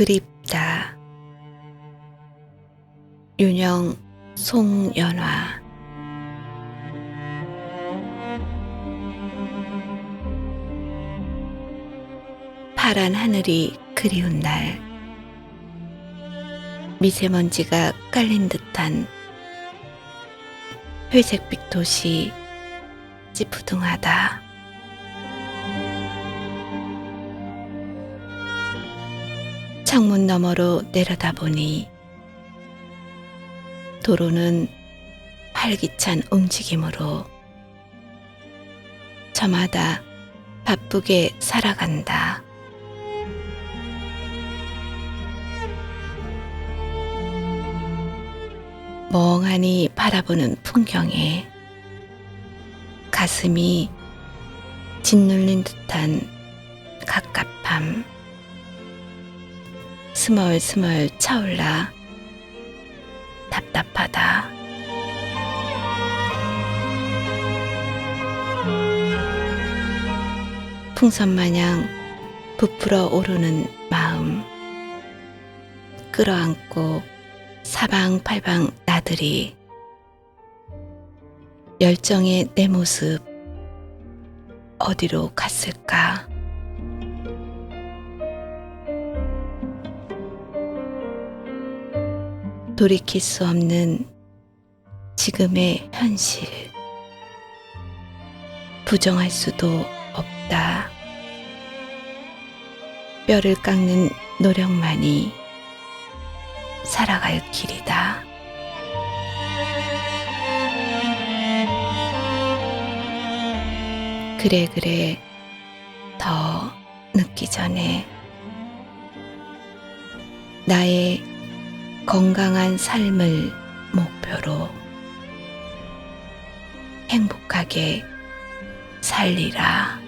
그립다. 윤영 송연화 파란 하늘이 그리운 날 미세먼지가 깔린 듯한 회색빛 도시 찌푸둥하다. 창문 너머로 내려다보니 도로는 활기찬 움직임으로 저마다 바쁘게 살아간다. 멍하니 바라보는 풍경에 가슴이 짓눌린 듯한 갑갑함. 스멀스멀 차올라 답답하다. 풍선 마냥 부풀어 오르는 마음 끌어안고 사방팔방 나들이 열정의 내 모습 어디로 갔을까? 돌이킬 수 없는 지금의 현실. 부정할 수도 없다. 뼈를 깎는 노력만이 살아갈 길이다. 그래, 그래. 더 늦기 전에 나의 건강한 삶을 목표로 행복하게 살리라.